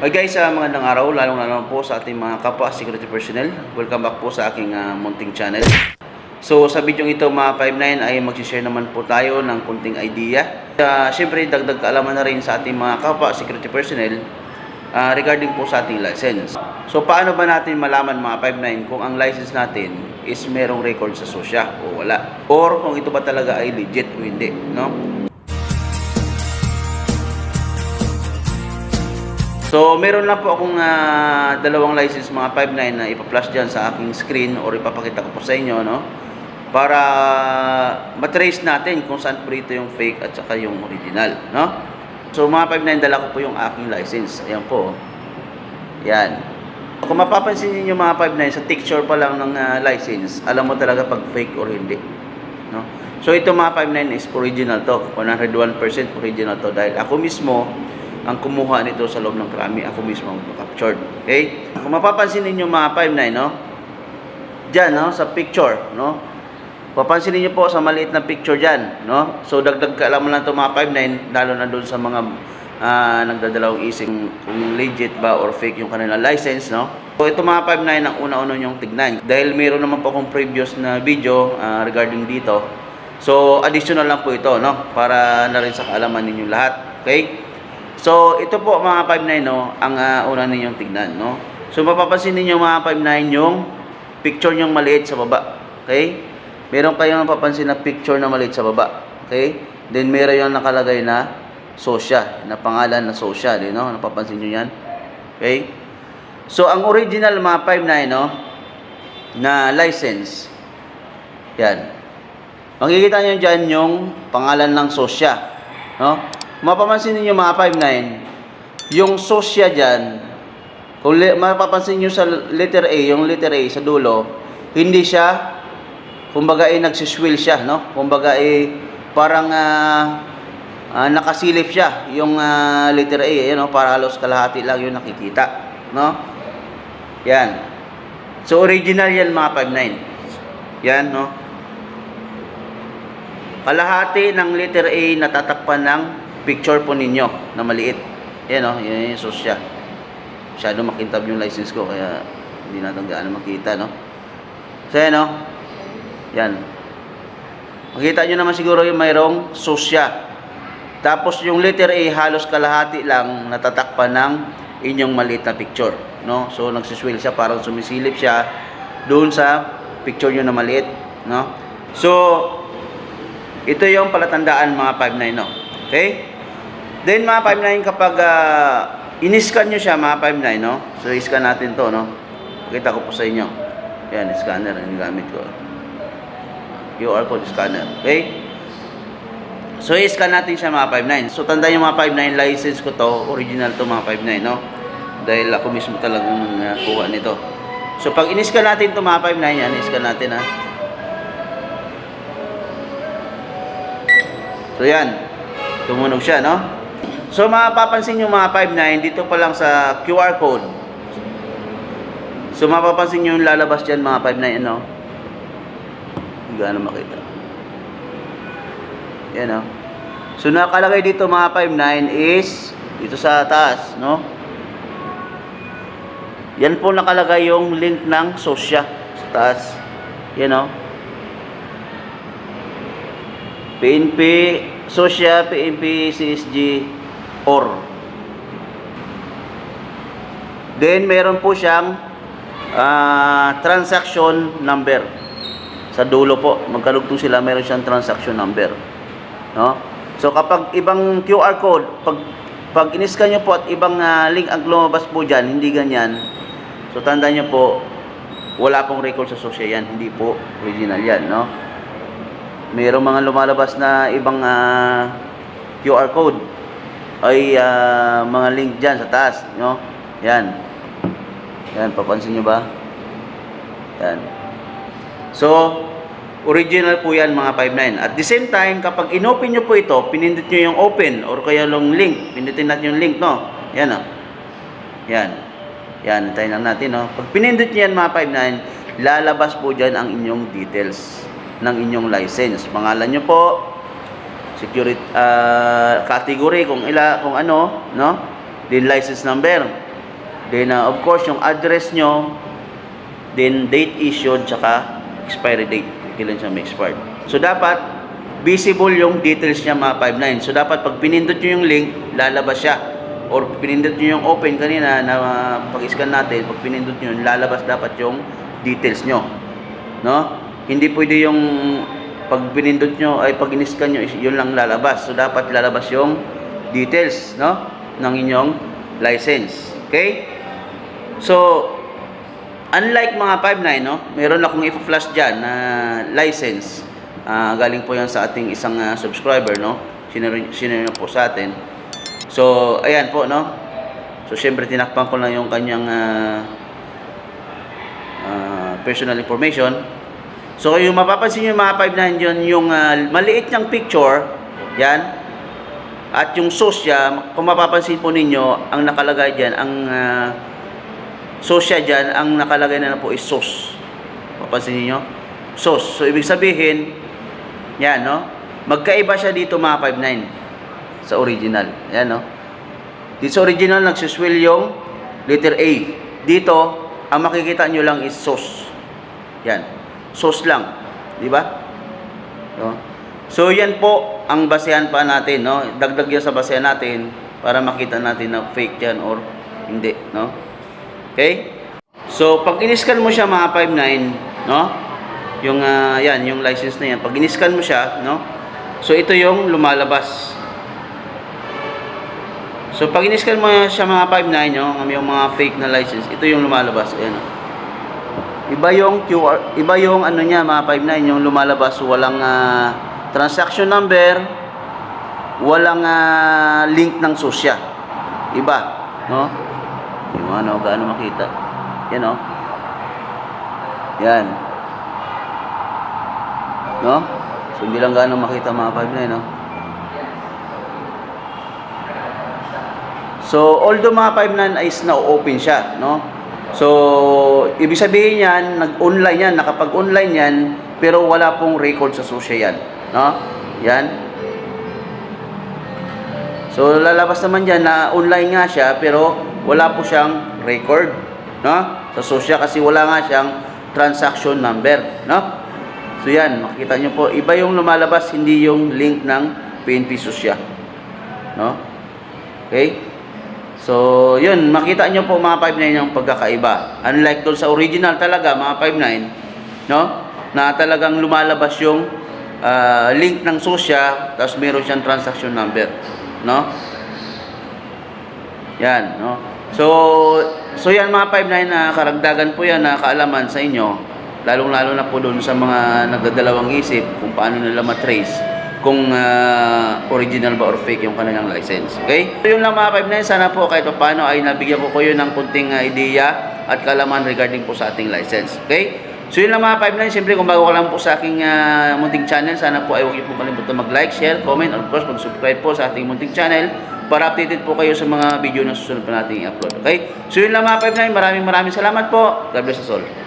Okay guys, uh, magandang araw, lalong lalo po sa ating mga kapwa security personnel. Welcome back po sa aking ah, munting channel. So sa video ito mga 59 ay mag-share naman po tayo ng kunting idea. Uh, Siyempre dagdag kaalaman na rin sa ating mga kapwa security personnel ah, regarding po sa ating license. So paano ba natin malaman mga 59 kung ang license natin is merong record sa SOSYA o wala? Or kung ito ba talaga ay legit o hindi, no? So, meron lang po akong ah, dalawang license mga 59 na ipa-flash dyan sa aking screen or ipapakita ko po sa inyo, no? Para matrace natin kung saan po rito yung fake at saka yung original, no? So, mga 59 dala ko po yung aking license. Ayan po. oh. Yan. Kung mapapansin niyo mga 59 sa picture pa lang ng ah, license, alam mo talaga pag fake or hindi, no? So, ito mga 59 is original to. 101% original to dahil ako mismo ang kumuha nito sa loob ng krami. Ako mismo ang captured. Okay? Kung mapapansin ninyo mga 5'9", no? Diyan, no? Sa picture, no? Papansin niyo po sa maliit na picture diyan, no? So, dagdag kaalaman lang to mga 5'9", lalo na doon sa mga ah, nagdadalawang ising kung legit ba or fake yung kanilang license, no? So, ito mga 5'9", ang una-una nyong tignan. Dahil mayroon naman po akong previous na video ah, regarding dito. So, additional lang po ito, no? Para na rin sa kaalaman ninyo lahat. Okay? So, ito po mga 59 no, ang ah, una ninyong tignan, no. So, mapapansin niyo mga 59 yung picture niyong maliit sa baba. Okay? Meron kayong napapansin na picture na maliit sa baba. Okay? Then meron yung nakalagay na Sosya, na pangalan na Sosya, din, no? Napapansin niyo 'yan? Okay? So, ang original mga 59 no, na license. Yan. Makikita niyo diyan yung pangalan ng Sosya, no? Mapapansin niyo mga 59, yung sosya dyan, kung mapapansin niyo sa letter A, yung letter A sa dulo, hindi siya, kumbaga eh, nagsiswill siya, no? Kumbaga eh, parang ah, ah, nakasilip siya, yung ah, letter A, eh, no? Para halos kalahati lang yung nakikita, no? Yan. So, original yan mga 59. Yan, no? Kalahati ng letter A natatakpan ng picture po ninyo na maliit. Yan o, yan yung sosya. Masyado makintab yung license ko kaya hindi natin gaano makita, no? So yan o. Yan. Makita nyo naman siguro yung mayroong sosya. Tapos yung letter A halos kalahati lang natatakpan ng inyong maliit na picture, no? So nagsiswell siya parang sumisilip siya doon sa picture nyo na maliit, no? So ito yung palatandaan mga 59 no. Okay? Then mga 59 kapag uh, in-scan nyo siya mga 59 no. So i-scan natin to no. Pakita ko po sa inyo. Yan, scanner ang gamit ko. QR code scanner. Okay? So i-scan natin siya mga 59. So tandaan yung mga 59 license ko to, original to mga 59 no. Dahil ako mismo talagang uh, kuha nito. So pag in-scan natin to mga 59 yan, i-scan natin ha. So yan, tumunog siya, no? So mapapansin nyo mga 5.9, dito pa lang sa QR code. So mapapansin nyo yung lalabas dyan mga 5.9, ano? Hindi gaano makita. Yan, no? So nakalagay dito mga 5.9 is dito sa taas, no? Yan po nakalagay yung link ng Sosya sa taas. Yan, no? PNP, Sosya, PNP, CSG, OR. Then, meron po siyang ah, transaction number. Sa dulo po, magkalugtong sila, meron siyang transaction number. No? So, kapag ibang QR code, pag, pag iniskan nyo po at ibang ah, link ang lumabas po dyan, hindi ganyan. So, tandaan nyo po, wala pong record sa Sosya yan. Hindi po original yan, no? mayroong mga lumalabas na ibang ah, QR code ay ah, mga link dyan sa taas no? yan. Yan papansin nyo ba? Yan. So original po yan mga 59 at the same time kapag inopen nyo po ito pinindot nyo yung open or kaya yung link. Pindutin natin yung link no? Yan o yan. Yan tayo lang natin no? Pag pinindot nyo yan mga 59 lalabas po dyan ang inyong details ng inyong license. Pangalan nyo po, security ah, category kung ila kung ano, no? Din license number. Then, uh, of course, yung address nyo, then date issued, tsaka expiry date. Kailan siya may expired. So, dapat, visible yung details niya mga 59. So, dapat pag pinindot nyo yung link, lalabas siya. Or pinindot nyo yung open kanina na uh, pag-scan natin, pag pinindot nyo, lalabas dapat yung details nyo. No? Hindi pwede yung pag pinindot nyo, ay pag in-scan nyo, yun lang lalabas. So, dapat lalabas yung details, no? Ng inyong license. Okay? So, unlike mga 59, no? Meron akong ipa-flash dyan na license. Ah, galing po yan sa ating isang ah, subscriber, no? Sinare po sa atin. So, ayan po, no? So, syempre, tinakpan ko lang yung kanyang ah, ah, personal information. So, yung mapapansin nyo mga 59 yun, yung ah, maliit niyang picture, yan, at yung niya, kung mapapansin po ninyo, ang nakalagay dyan, ang uh, sauce siya dyan, ang nakalagay na, na po is sauce. Mapapansin niyo Sauce. So, ibig sabihin, yan, no? Magkaiba siya dito mga 5.9 sa original. Yan, no? Dito sa original, nagsuswell yung letter A. Dito, ang makikita nyo lang is sauce. Yan. Sauce lang. Di ba? No? So, yan po ang basehan pa natin, no? Dagdag yan sa basehan natin para makita natin na fake yan or hindi, no? Okay? So, pag in-scan mo siya mga 59, no? Yung, ah, yan, yung license na yan. Pag in-scan mo siya, no? So, ito yung lumalabas. So, pag in-scan mo siya mga 59, no? Yung mga fake na license, ito yung lumalabas. Ayan, no? Iba yung QR, iba yung ano niya, mga 59, yung lumalabas, walang ah, transaction number, walang ah, link ng susya. Iba, no? Yung ano, gaano makita. Yan, no? Yan. No? So, hindi lang gaano makita mga 59, no? So, although mga 5.9 is na-open siya, no? So, ibig sabihin yan, nag-online yan, nakapag-online yan, pero wala pong record sa susya yan, no? Yan. So, lalabas naman dyan na online nga siya, pero wala po siyang record, no? Sa susya kasi wala nga siyang transaction number, no? So, yan, makikita nyo po, iba yung lumalabas, hindi yung link ng PNP susya, no? Okay? So, yun, makita nyo po mga 5.9 yung pagkakaiba. Unlike doon sa original talaga, mga 5.9, no? Na talagang lumalabas yung ah, link ng susya, tapos meron siyang transaction number, no? Yan, no? So, so yan mga 5.9 na karagdagan po yan na kaalaman sa inyo, lalong-lalo na po doon sa mga nagdadalawang isip kung paano nila matrace kung ah, original ba or fake yung kanilang license. Okay? So yun lang mga 5.9, sana po kahit pa paano ay nabigyan ko kayo ng kunting ah, ideya at kalaman regarding po sa ating license. Okay? So yun lang mga 5.9, siyempre kung bago ka lang po sa aking ah, munting channel, sana po ay huwag niyo po kalimutan mag-like, share, comment, and of course mag-subscribe po sa ating munting channel para updated po kayo sa mga video na susunod pa nating i-upload. Okay? So yun lang mga 5.9, maraming maraming salamat po. God bless us all.